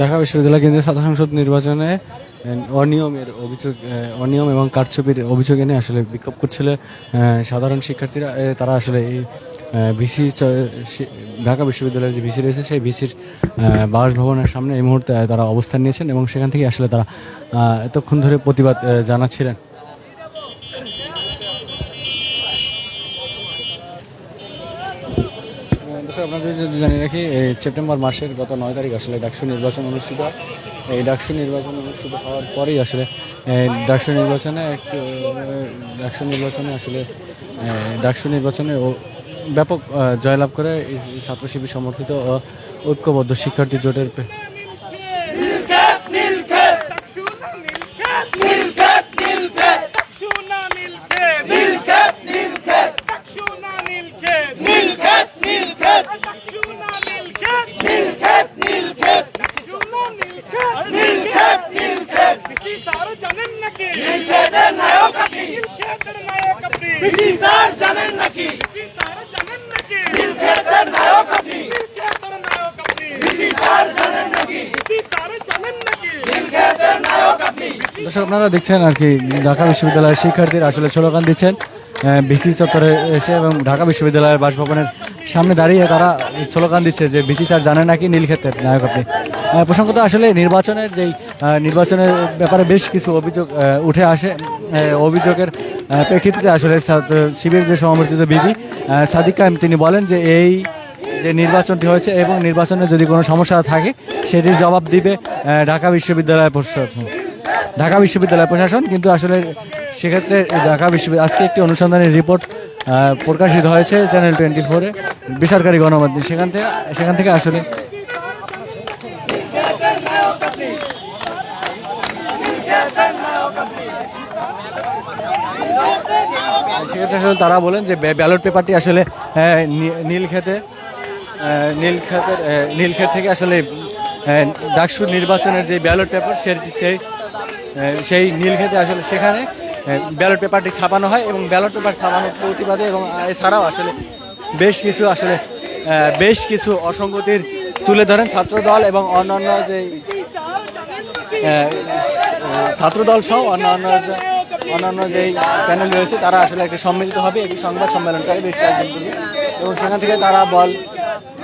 ঢাকা বিশ্ববিদ্যালয় কেন্দ্রীয় ছাত্র সংসদ নির্বাচনে অনিয়মের অভিযোগ অনিয়ম এবং কারচুপির অভিযোগ এনে আসলে বিক্ষোভ করছিল সাধারণ শিক্ষার্থীরা তারা আসলে এই ভিসি ঢাকা বিশ্ববিদ্যালয়ের যে ভিসি রয়েছে, সেই ভিসির বাসভবনের সামনে এই মুহূর্তে তারা অবস্থান নিয়েছেন এবং সেখান থেকে আসলে তারা এতক্ষণ ধরে প্রতিবাদ জানাচ্ছিলেন। দর্শক আপনাদের যদি জানিয়ে রাখি সেপ্টেম্বর মাসের গত নয় তারিখ আসলে ডাকসু নির্বাচন অনুষ্ঠিত হয়। এই ডাকসু নির্বাচন অনুষ্ঠিত হওয়ার পরেই আসলে ডাকসু নির্বাচনে একটি ডাকসু নির্বাচনে আসলে ডাকসু নির্বাচনে ব্যাপক জয়লাভ করে ছাত্রশিবির ছাত্র শিবির সমর্থিত ঐক্যবদ্ধ শিক্ষার্থী জোটের দর্শক আপনারা দেখছেন আর কি, ঢাকা বিশ্ববিদ্যালয়ের শিক্ষার্থীরা আসলে স্লোগান দিচ্ছেন বিসি চত্বরে এসে এবং ঢাকা বিশ্ববিদ্যালয়ের বাসভবনের সামনে দাঁড়িয়ে তারা স্লোগান দিচ্ছে যে বিসি স্যার জানে নাকি নীলক্ষেত্রের নায়ক আপনি। প্রসঙ্গত আসলে নির্বাচনের যেই নির্বাচনের ব্যাপারে বেশ কিছু অভিযোগ উঠে আসে অভিযোগের প্রেক্ষিতে আসলে শিবির যে সমর্থিত বিবি সাদিক কায়েম তিনি বলেন যে এই যে নির্বাচনটি হয়েছে এবং নির্বাচনে যদি কোনো সমস্যা থাকে, সেটির জবাব দিবে ঢাকা বিশ্ববিদ্যালয় প্রশাসন। ঢাকা বিশ্ববিদ্যালয় প্রশাসন, কিন্তু আসলে সেক্ষেত্রে ঢাকা বিশ্ববিদ্যালয়, আজকে একটি অনুসন্ধানের রিপোর্ট প্রকাশিত হয়েছে চ্যানেল টোয়েন্টি ফোরে বেসরকারি গণমাধ্যম। সেখান থেকে সেখান থেকে আসলে সেক্ষেত্রে আসলে তারা বলেন যে ব্যালট পেপারটি আসলে নীল খেতে নীল খেতের নীল ক্ষেত থেকে আসলে ডাকসুর নির্বাচনের যে ব্যালট পেপার, সেটি, সেই সেই নীল খেতে আসলে সেখানে ব্যালট পেপারটি ছাপানো হয় এবং ব্যালট পেপার ছাপানোর প্রতিবাদে এবং এছাড়াও আসলে বেশ কিছু আসলে বেশ কিছু অসঙ্গতির তুলে ধরেন ছাত্রদল এবং অন্যান্য যে ছাত্রদল সহ অন্যান্য অন্যান্য যেই প্যানেল রয়েছে, তারা আসলে একটি সম্মিলিত হবে। একটি সংবাদ সম্মেলন করে বেশ কয়েকদিন এবং সেখান থেকে তারা বল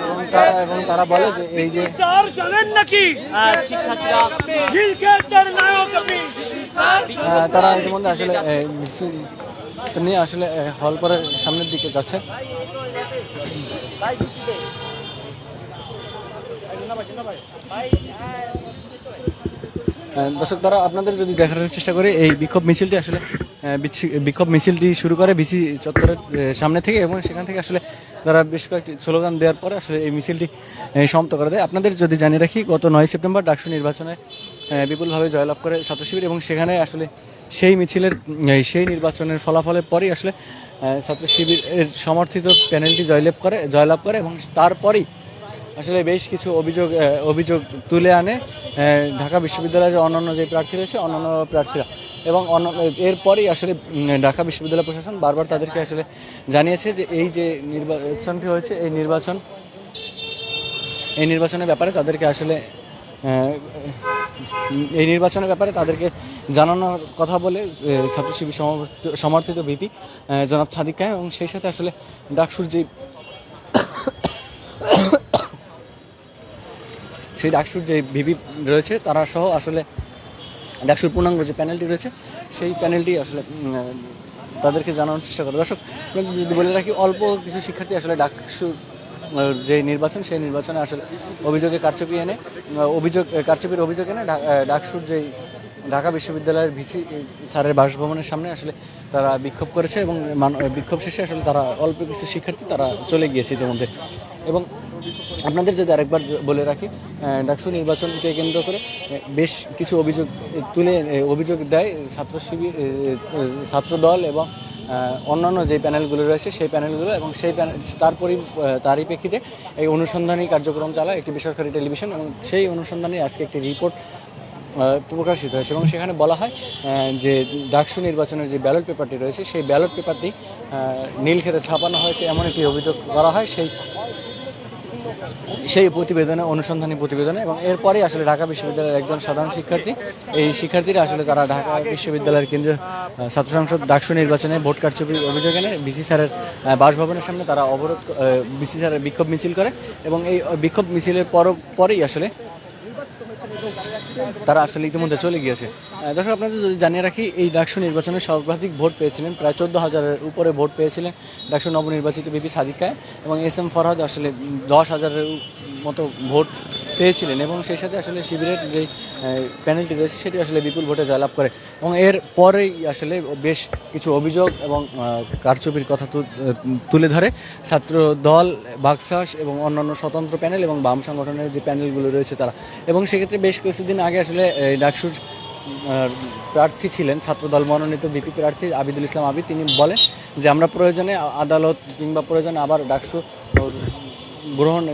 এবং তারা এবং তারা বলে যে এই যে স্যার জানেন নাকি? আপনি। আহ, তারা ইতিমধ্যে আসলে নিয়ে আসলে হল পরের সামনের দিকে যাচ্ছে। দর্শক তারা আপনাদের যদি দেখানোর চেষ্টা করে এই বিক্ষোভ মিছিলটি আসলে বিক্ষোভ মিছিলটি শুরু করে বিসি চত্বরের সামনে থেকে এবং সেখান থেকে আসলে তারা বেশ কয়েকটি স্লোগান দেওয়ার পরে আসলে এই মিছিলটি সমাপ্ত করে দেয়। আপনাদের যদি জানিয়ে রাখি, গত নয় সেপ্টেম্বর ডাকসু নির্বাচনে বিপুলভাবে জয়লাভ করে ছাত্র শিবির এবং সেখানে আসলে সেই মিছিলের সেই নির্বাচনের ফলাফলের পরেই আসলে ছাত্র শিবিরের সমর্থিত প্যানেলটি জয়লাভ করে জয়লাভ করে এবং তারপরেই আসলে বেশ কিছু অভিযোগ অভিযোগ তুলে আনে ঢাকা বিশ্ববিদ্যালয়ের যে অন্যান্য যে প্রার্থী রয়েছে, অন্যান্য প্রার্থীরা। এবং অন্য- এরপরেই আসলে ঢাকা বিশ্ববিদ্যালয় প্রশাসন বারবার তাদেরকে আসলে জানিয়েছে যে এই যে নির্বাচনটি হয়েছে, এই নির্বাচন, এই নির্বাচনের ব্যাপারে তাদেরকে আসলে এই নির্বাচনের ব্যাপারে তাদেরকে জানানোর কথা বলে ছাত্র শিবির সমর্থিত- বিপি জনাব সাদিক কায়েম এবং সেই সাথে আসলে ডাকসুর যে, সেই ডাকসুর যে ভিপি রয়েছে, তারা সহ আসলে ডাকসুর পূর্ণাঙ্গ যে প্যানেলটি রয়েছে, সেই প্যানেলটি আসলে তাদেরকে জানানোর চেষ্টা করে। দর্শক যদি বলে রাখি, অল্প কিছু শিক্ষার্থী আসলে ডাকসুর যে নির্বাচন, সেই নির্বাচনে আসলে অভিযোগে কারচুপি এনে অভিযোগ, কারচুপির অভিযোগ এনে ডাকসুর যেই ঢাকা বিশ্ববিদ্যালয়ের ভিসি, স্যারের বাসভবনের সামনে আসলে তারা বিক্ষোভ করেছে এবং বিক্ষোভ শেষে আসলে তারা অল্প কিছু শিক্ষার্থী তারা চলে গিয়েছে ইতিমধ্যে। এবং আপনাদের যদি আরেকবার বলে রাখি ডাকসু নির্বাচনকে কেন্দ্র করে বেশ কিছু অভিযোগ তুলে অভিযোগ দেয় ছাত্র শিবির আহ, আহ, ছাত্র দল এবং অন্যান্য যে প্যানেলগুলো রয়েছে সেই প্যানেলগুলো এবং সেই প্যানেল তারপরই আহ, তারই প্রেক্ষিতে এই অনুসন্ধানী কার্যক্রম চালায় একটি বেসরকারি টেলিভিশন এবং সেই অনুসন্ধানে আজকে একটি রিপোর্ট প্রকাশিত হয়েছে এবং সেখানে বলা হয় যে ডাকসু নির্বাচনের যে ব্যালট পেপারটি রয়েছে সেই ব্যালট পেপারটি নীল খেতে ছাপানো হয়েছে। এমন একটি অভিযোগ করা হয় সেই সেই প্রতিবেদনে, অনুসন্ধানী প্রতিবেদনে এবং এরপরেই আসলে ঢাকা বিশ্ববিদ্যালয়ের একজন সাধারণ শিক্ষার্থী। এই শিক্ষার্থীরা আসলে তারা ঢাকা বিশ্ববিদ্যালয়ের কেন্দ্রীয় ছাত্র সংসদ ডাকসু নির্বাচনে ভোট কারচুপির অভিযোগ এনে বিসি স্যারের বাসভবনের সামনে তারা অবরোধ বিসি স্যারের বিক্ষোভ মিছিল করে এবং এই বিক্ষোভ মিছিলের পর পরেই আসলে তারা আসলে ইতিমধ্যে চলে গিয়েছে। দর্শক, আপনাদের যদি জানিয়ে রাখি, এই ডাকসু নির্বাচনে সর্বাধিক ভোট পেয়েছিলেন, প্রায় চোদ্দ হাজারের উপরে ভোট পেয়েছিলেন ডাকসু নবনির্বাচিত বিপি সাদিকায় এবং এস এম ফরহাদ আসলে দশ হাজারের মতো ভোট পেয়েছিলেন এবং সেই সাথে আসলে শিবিরের যে প্যানেলটি রয়েছে সেটি আসলে বিপুল ভোটে জয়লাভ করে এবং এর পরেই আসলে বেশ কিছু অভিযোগ এবং কারচুপির কথা তুলে ধরে। ছাত্র দল বাকশাস এবং অন্যান্য স্বতন্ত্র প্যানেল এবং বাম সংগঠনের যে প্যানেলগুলো রয়েছে তারা। এবং সেক্ষেত্রে বেশ কিছুদিন আগে আসলে ডাকসুর প্রার্থী ছিলেন ছাত্রদল মনোনীত বিপি প্রার্থী আবিদুল ইসলাম আবিদ। তিনি বলেন যে, আমরা প্রয়োজনে আদালত কিংবা প্রয়োজনে আবার ডাকসু গ্রহণ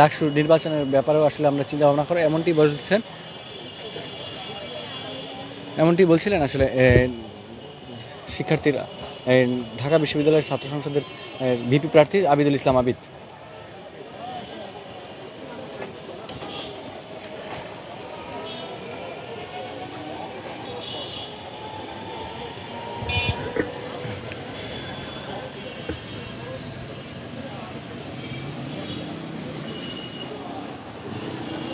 ডাকসু নির্বাচনের ব্যাপারেও আসলে আমরা চিন্তা ভাবনা করে, এমনটি বলছেন, এমনটি বলছিলেন আসলে শিক্ষার্থীরা ঢাকা বিশ্ববিদ্যালয়ের ছাত্র সংসদের ভিপি প্রার্থী আবিদুল ইসলাম আবিদ।